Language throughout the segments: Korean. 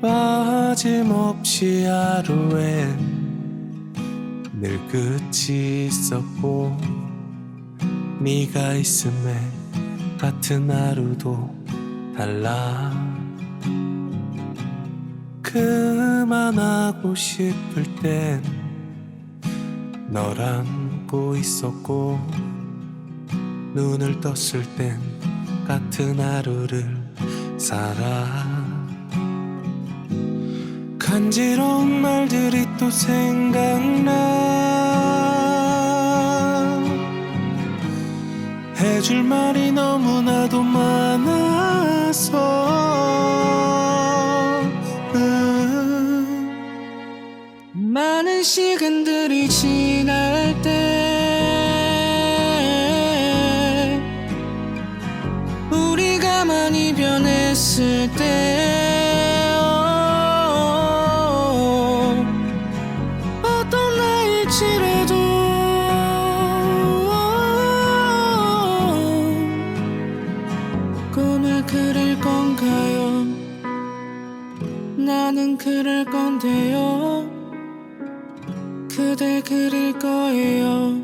빠짐없이 하루엔 늘 끝이 있었고 네가 있음에 같은 하루도 달라. 그만하고 싶을 땐 널 안고 있었고 눈을 떴을 땐 같은 하루를 살아 간지러운 말들이 또 생각나 해줄 말이 너무나도 많아서 음. 많은 시간들이 지날 그릴 건데요 그댈 그릴 거예요.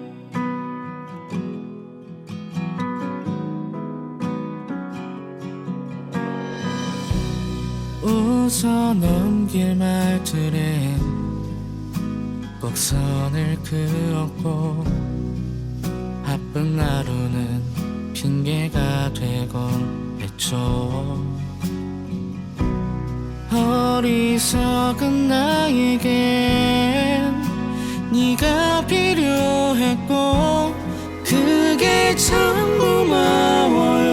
웃어 넘길 말들에 꼭 선을 그었고 바쁜 하루는 핑계가 되곤 했죠. 어리석은 나에겐 네가 필요했고 그게 참 고마워요.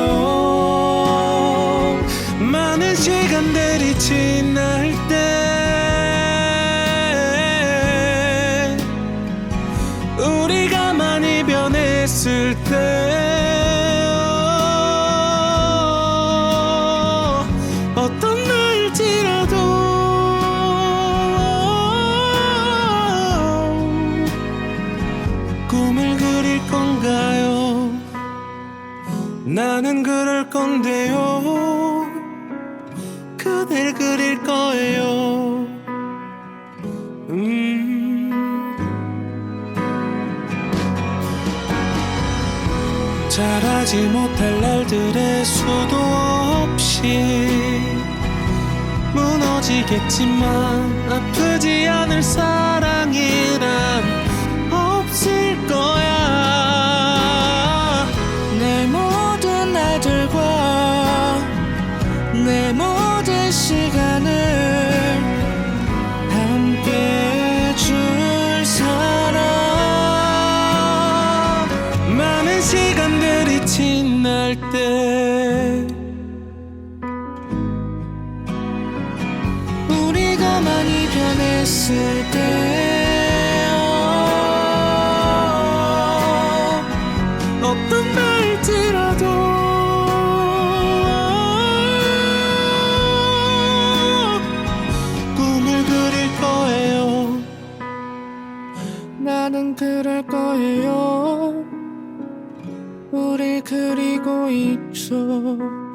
많은 시간들이 지날 때 우리가 많이 변했을 때 나는 그럴 건데요. 그댈 그릴 거예요. 음. 잘하지 못할 날들의 수도 없이 무너지겠지만 아프지 않을 사랑이란 때. 우리가 많이 변했을 때 어, 어떤 날일지라도. 꿈을 그릴 거예요. 나는 그래 우릴 그리고 있어.